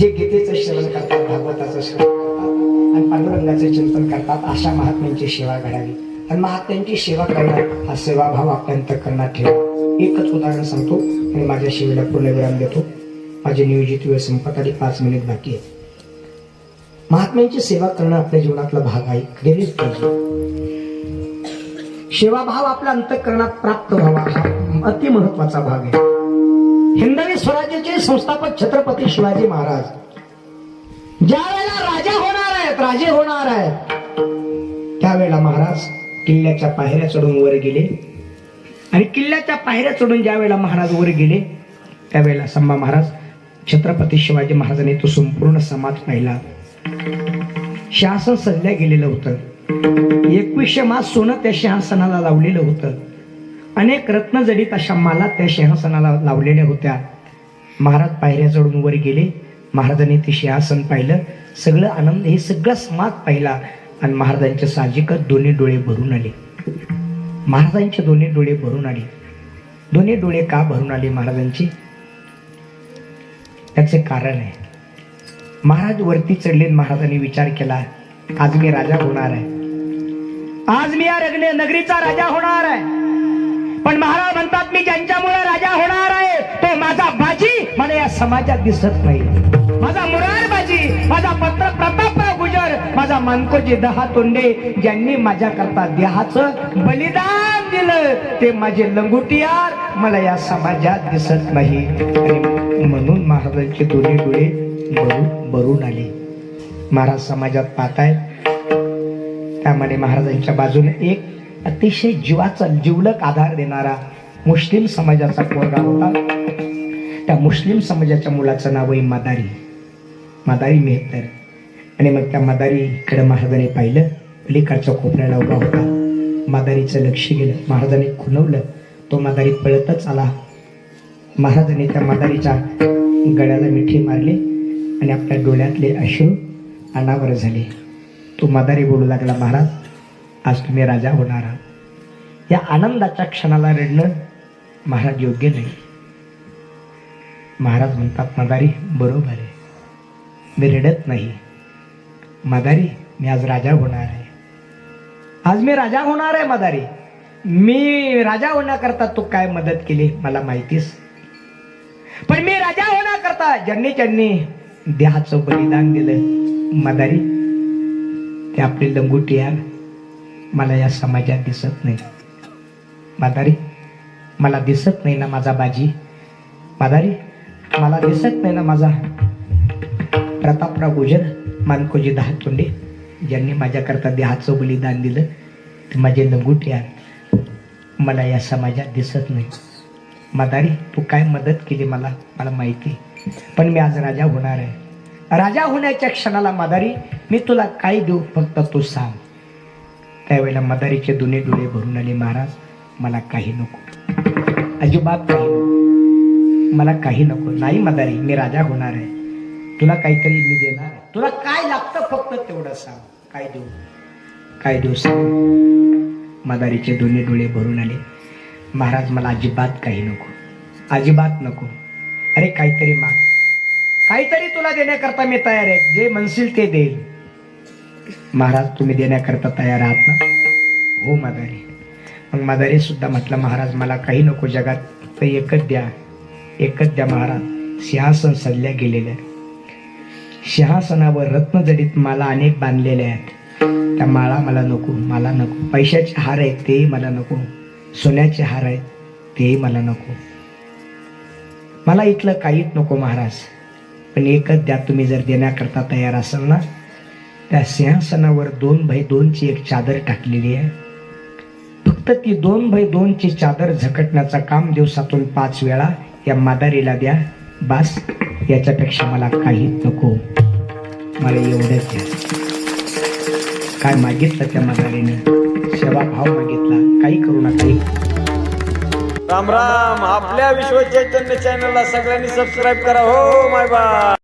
जे गीतेचं श्रवण करतात भागवताचं श्रवण करतात आणि पांडुरंगाचं चिंतन करतात अशा महात्म्यांची सेवा घडावी आणि महात्म्यांची सेवा करणं हा सेवाभाव आपल्या अंतकरणात ठेवा. एकच उदाहरण सांगतो आणि माझ्या शिवेला पूर्णविराम देतो. माझी नियोजित वेळ संपत आली पाच मिनिट बाकी आहे महात्म्यांची सेवा करणं आपल्या जीवनातला भाग आहे केलीच पाहिजे. सेवाभाव आपल्या अंतकरणात प्राप्त व्हावा हा अति महत्त्वाचा भाग आहे. हिंदवी स्वराज्याचे संस्थापक छत्रपती शिवाजी महाराज. ज्या वेळेला राजा होणार आहेत राजे होणार आहेत त्यावेळेला महाराज किल्ल्याच्या पायऱ्या चढून वर गेले. आणि किल्ल्याच्या पायऱ्या चढून ज्या वेळेला महाराज वर गेले त्यावेळेला संभा महाराज छत्रपती शिवाजी महाराजांनी तो संपूर्ण समाज पाहिला. शासन सजल्या गेलेलं होतं. एकवीसशे मास सोनं त्या शहासनाला लावलेलं होतं. अनेक रत्नजडीत अशा माला त्या सिंहासनाला लावलेल्या होत्या. महाराज पायऱ्या चढून वर गेले. महाराजांनी ते सिंहासन पाहिलं. सगळं आनंद हे सगळं समाज पाहिला आणि महाराजांचे साहजिकच दोन्ही डोळे भरून आले. महाराजांचे दोन्ही डोळे भरून आले. दोन्ही डोळे का भरून आले महाराजांची? त्याचे कारण आहे. महाराज वरती चढले महाराजांनी विचार केला आज मी राजा होणार आहे. आज मी या रगणे नगरीचा राजा होणार आहे. पण महाराज म्हणतात मी ज्यांच्यामुळे राजा होणार आहे तो माझा बाजी. मला या समाजात दिसत नाही. माझा मुरार बाजी माझा पत्र प्रतापराव गुजर माझा मानकोजी दहा तोंडे ज्यांनी माझ्या करता देहाचं बलिदान दिलं ते माझे लंगुटियार मला या समाजात दिसत नाही. म्हणून महाराजांचे दोन्ही डोळे भरून भरून आले. महाराज समाजात पाहतायत. त्यामध्ये महाराजांच्या बाजूने एक अतिशय जीवाचा जिवलक आधार देणारा मुस्लिम समाजाचा पोरगा होता. त्या मुस्लिम समाजाच्या मुलाचं नाव आहे मदारी. मदारी मेहतर. आणि मग त्या मदारीकडे महाराजांनी पाहिलं. पलीकडच्या कोपऱ्याला उभा होता. मदारीचं लक्ष गेलं. महाराजांनी खुनवलं तो मदारी पळतच आला. महाराजांनी त्या मदारीच्या गळ्याला मिठी मारली आणि आपल्या डोळ्यातले अश्रू अनावर झाले. तो मदारी बोलू लागला महाराज आज तुम्ही राजा होणार आहात. या आनंदाच्या क्षणाला रडणं महाराज योग्य नाही. महाराज म्हणतात मदारी बरोबर आहे. मी रडत नाही. मदारी मी आज राजा होणार आहे. आज मी राजा होणार आहे मदारी मी राजा होण्याकरता तू काय मदत केली मला माहितीस? पण मी राजा होण्याकरता ज्यांनी ज्यांनी देहाचं बलिदान दिलं मदारी ते आपली लंगुटी आहे मला या समाजात दिसत नाही. मादारी मला दिसत नाही ना माझा बाजी. मादारी मला दिसत नाही ना माझा प्रतापराव गुजर मानकोजी दहातोंडे. ज्यांनी माझ्याकरता देहाचं बलिदान दिलं. ते माझे लंगुटे आहे मला या समाजात दिसत नाही. मादारी तू काय मदत केली मला? मला माहिती. पण मी आज राजा होणार आहे. राजा होण्याच्या क्षणाला मादारी मी तुला काय देऊ? फक्त तू सांग. त्यावेळेला मदारीचे दुने डोळे भरून आले महाराज मला काही नको. अजिबात काही नको मला काही नको. नाही मदारी मी राजा होणार आहे. तुला काहीतरी मी देणार आहे. तुला काय लागतं फक्त तेवढं सांग. काय देऊ? काय देऊ सांग? मदारीचे दोन्ही डोळे भरून आले. महाराज मला अजिबात काही नको. अजिबात नको. अरे काहीतरी माग. काहीतरी तुला देण्याकरता मी तयार आहे. जे म्हणशील ते देईल. महाराज तुम्ही देण्याकरता तयार आहात ना? हो मादारी. मग मादारी सुद्धा म्हटलं महाराज मला काही नको जगात तर एकच द्या. एकच द्या महाराज. सिंहासन सल्ल्या गेलेल्या आहे सिंहासनावर रत्नजडीत माला अनेक बांधलेल्या आहेत. त्या माळा मला नको मला नको. पैशाचे हार आहेत तेही मला नको. सोन्याचे हार आहेत तेही मला नको. मला इथलं काहीच नको महाराज. पण एकच द्या तुम्ही जर देण्याकरता तयार असाल ना त्या सिंहासनावर दोन बाय दोनची एक चादर टाकलेली आहे. फक्त ती दोन बाय दोनची चादर झकटण्याचं काम दिवसातून पाच वेळा या मादारीला द्या. बास याच्यापेक्षा मला काहीच नको. मला एवढंच द्या. काय मागितलं त्या मादारीनं? सेवा भाव मागितला. काही करू नका. राम राम. आपल्या विश्वचैतन्य चॅनलला सगळ्यांनी सबस्क्राईब करा. हो माय बा